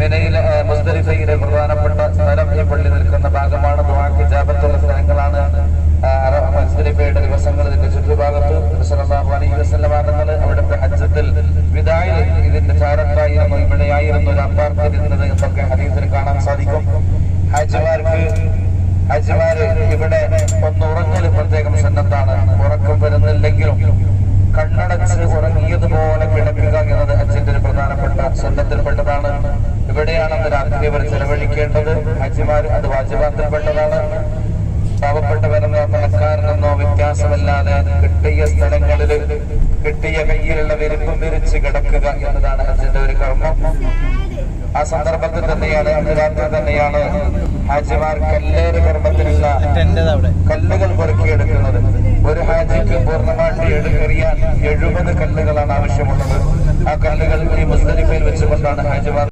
മിനയിലെ മുസ്തലിഫയിലെ പ്രധാനപ്പെട്ട സ്ഥലം ഈ പള്ളി നിൽക്കുന്ന ഭാഗമാണ്. ദുആക്ക് ജാപത്തുള്ള സ്ഥലങ്ങളാണ്. മുസ്തലിഫയുടെ ദിവസങ്ങൾ ഇതിന്റെ ചുറ്റുഭാഗത്ത് തങ്ങൾ അവിടുത്തെ ഹജ്ജത്തിൽ വിദായിൽ ഇതിന്റെ ചാരത്തായിരുന്നു ഇവിടെയായിരുന്നു ഒരു അപ്പാർത്തിരുന്നത് എന്നൊക്കെ ഹദീസിൽ കാണാൻ സാധിക്കും. ഹജ്ജുമാർക്ക് ഹജ്ജുമാര് ഇവിടെ ഒന്ന് ഉറങ്ങൽ പ്രത്യേകം സന്നദ്ധാണ്. ഉറക്കം വരുന്നില്ലെങ്കിലും കണ്ണടച്ച് ഉറങ്ങിയതുപോലെ കിടക്കുക എന്നത് ഹജ്ജിന്റെ ഒരു പ്രധാനപ്പെട്ട സന്നദ്ധത്തിൽപ്പെട്ടതാണ് ഇവിടെയാണ് അന്ന് രാത്രി അവർ ചെലവഴിക്കേണ്ടത്? ഹജ്ജിമാർ അത് വാജിബാത്തിൽപ്പെട്ടതാണ്. പാവപ്പെട്ടവരെന്നോ പണക്കാരനെന്നോ വ്യത്യാസമല്ലാതെ കിട്ടിയ സ്ഥലങ്ങളിൽ കിട്ടിയ കയ്യിലുള്ള വിരിപ്പും വിരിച്ച് കിടക്കുക എന്നതാണ് ഹജ്ജിന്റെ ഒരു കർമ്മം. ആ സന്ദർഭത്തിൽ തന്നെയാണ് അന്ന് രാത്രി തന്നെയാണ് ഹാജിമാർ കല്ലേറ് കർമ്മത്തിനുള്ള കല്ലുകൾ പൊറുക്കിയെടുക്കുന്നത്. ഒരു ഹാജിക്ക് പൂർണമായിട്ട് എടുക്കെറിയാൻ എഴുപത് കല്ലുകളാണ് ആവശ്യമുള്ളത്. ആ കല്ലുകൾ ഈ മുസ്തലിഫയിൽ വെച്ചുകൊണ്ടാണ് ഹാജിമാർ